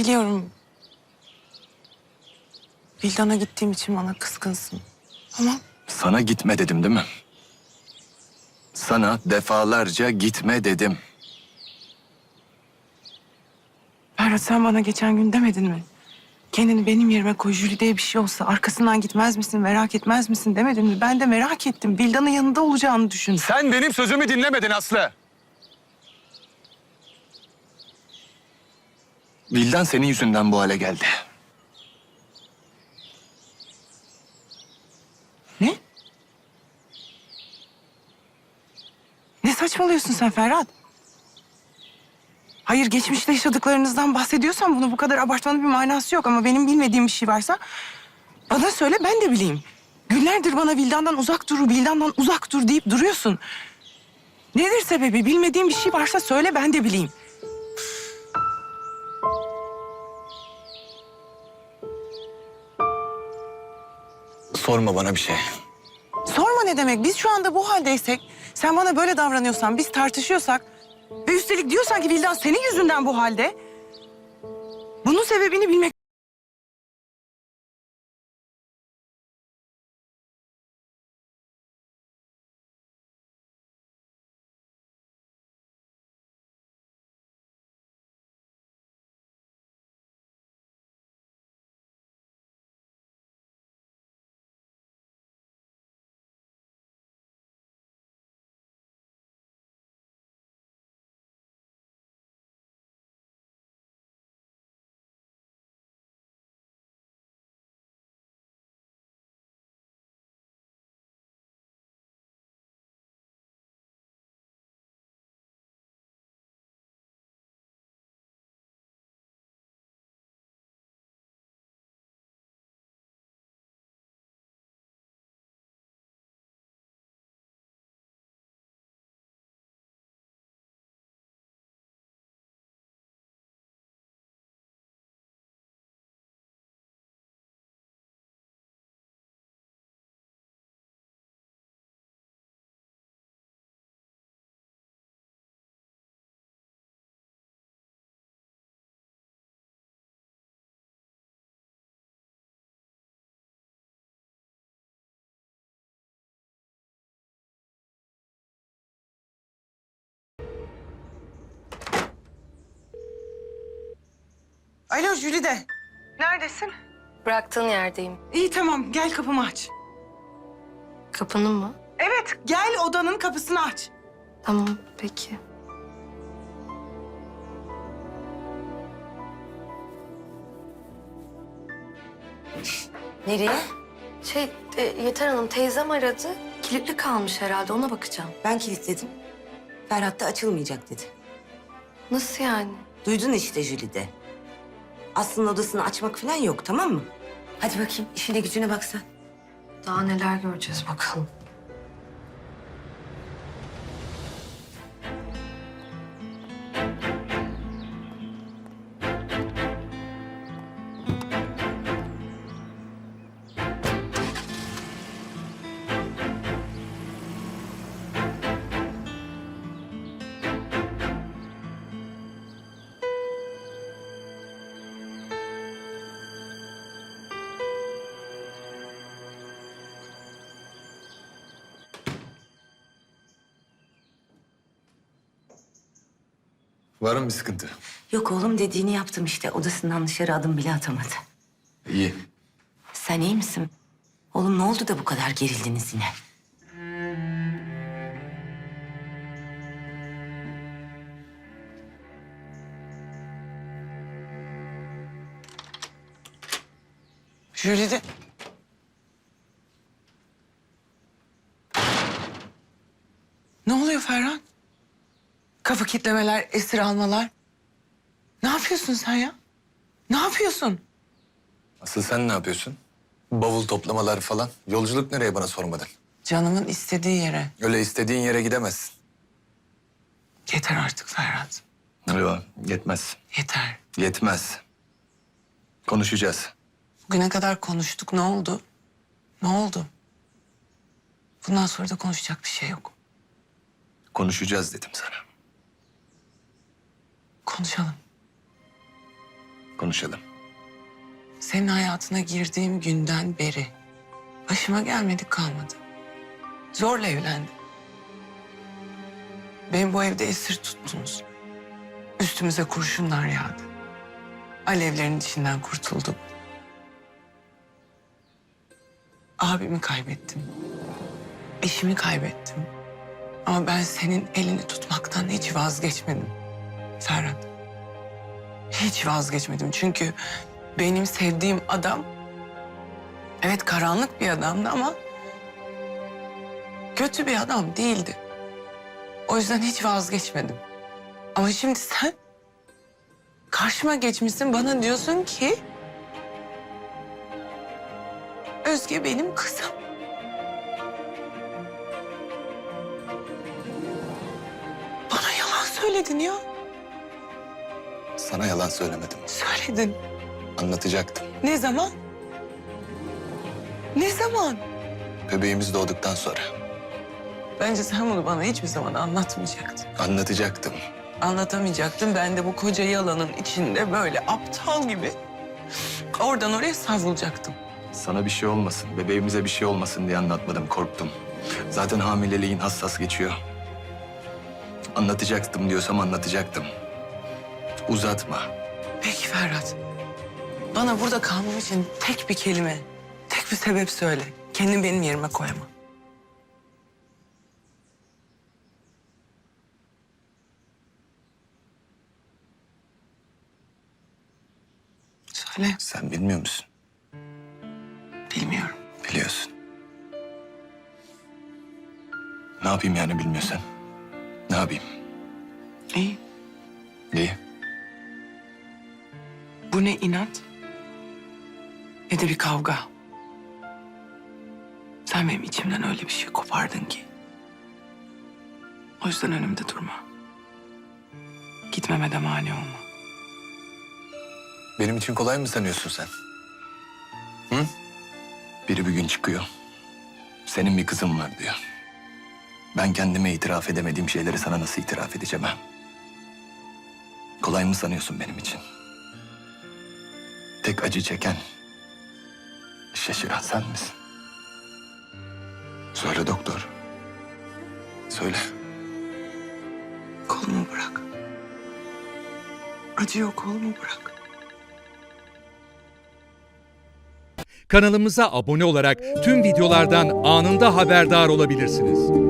Biliyorum. Vildan'a gittiğim için bana kızgınsın. Ama Sana gitme dedim değil mi? Sana defalarca gitme dedim. Ferhat sen bana geçen gün demedin mi? Kendini benim yerime koy. Jülide'ye bir şey olsa arkasından gitmez misin, merak etmez misin demedin mi? Ben de merak ettim. Vildan'ın yanında olacağını düşündüm. Sen benim sözümü dinlemedin Aslı. Vildan senin yüzünden bu hale geldi. Ne? Ne saçmalıyorsun sen Ferhat? Hayır geçmişte yaşadıklarınızdan bahsediyorsan bunu bu kadar abartmanın bir manası yok ama benim bilmediğim bir şey varsa bana söyle ben de bileyim. Günlerdir bana Vildan'dan uzak dur, Vildan'dan uzak dur deyip duruyorsun. Nedir sebebi? Bilmediğim bir şey varsa söyle ben de bileyim. Sorma bana bir şey. Sorma ne demek? Biz şu anda bu haldeysek, sen bana böyle davranıyorsan, biz tartışıyorsak ve üstelik diyorsan ki Vildan senin yüzünden bu halde. Bunun sebebini bilmek Alo Jülide. Neredesin? Bıraktığın yerdeyim. İyi tamam gel kapımı aç. Kapının mı? Evet gel odanın kapısını aç. Tamam peki. Nereye? Şey e, Yeter Hanım teyzem aradı. Kilitli kalmış herhalde ona bakacağım. Ben kilitledim. Ferhat da açılmayacak dedi. Nasıl yani? Duydun işte Jülide. Aslı'nın odasını açmak falan yok tamam mı? Hadi bakayım işine gücüne bak sen. Daha neler göreceğiz bakalım. Var mı bir sıkıntı? Yok oğlum dediğini yaptım işte. Odasından dışarı adım bile atamadı. İyi. Sen iyi misin? Oğlum ne oldu da bu kadar gerildiniz yine? Jülide. Kapı kitlemeler, esir almalar. Ne yapıyorsun sen ya? Ne yapıyorsun? Asıl sen ne yapıyorsun? Bavul toplamalar falan. Yolculuk nereye bana sormadın? Canımın istediği yere. Öyle istediğin yere gidemezsin. Yeter artık Ferhat. Yok, yetmez. Yeter. Yetmez. Konuşacağız. Bugüne kadar konuştuk. Ne oldu? Ne oldu? Bundan sonra da konuşacak bir şey yok. Konuşacağız dedim sana. Konuşalım. Konuşalım. Senin hayatına girdiğim günden beri başıma gelmedi kalmadı. Zorla evlendim. Beni bu evde esir tuttunuz. Üstümüze kurşunlar yağdı. Alevlerin içinden kurtuldum. Abimi kaybettim. Eşimi kaybettim. Ama ben senin elini tutmaktan hiç vazgeçmedim. Ferhat. Hiç vazgeçmedim çünkü benim sevdiğim adam evet karanlık bir adamdı ama kötü bir adam değildi. O yüzden hiç vazgeçmedim. Ama şimdi sen karşıma geçmişsin bana diyorsun ki Özge benim kızım. Bana yalan söyledin ya. Sana yalan söylemedim. Söyledin. Anlatacaktım. Ne zaman? Ne zaman? Bebeğimiz doğduktan sonra. Bence sen bunu bana hiçbir zaman anlatmayacaktın. Anlatacaktım. Anlatamayacaktın. Ben de bu koca yalanın içinde böyle aptal gibi oradan oraya savrulacaktım. Sana bir şey olmasın, bebeğimize bir şey olmasın diye anlatmadım, korktum. Zaten hamileliğin hassas geçiyor. Anlatacaktım diyorsam anlatacaktım. Uzatma. Peki Ferhat. Bana burada kalmam için tek bir kelime, tek bir sebep söyle. Kendini benim yerime koyma. Söyle. Sen bilmiyor musun? Bilmiyorum. Biliyorsun. Ne yapayım yani bilmiyorsan? Ne yapayım? İyi. İyi. Bu ne inat ne de bir kavga. Sen benim içimden öyle bir şey kopardın ki. O yüzden önümde durma. Gitmeme de mani olma. Benim için kolay mı sanıyorsun sen? Hı? Biri bir gün çıkıyor. Senin bir kızın var diyor. Ben kendime itiraf edemediğim şeyleri sana nasıl itiraf edeceğim ha? Kolay mı sanıyorsun benim için? Tek acı çeken, şaşıran sen misin? Söyle doktor. Söyle. Kolumu bırak. Acıyor kolumu bırak. Kanalımıza abone olarak tüm videolardan anında haberdar olabilirsiniz.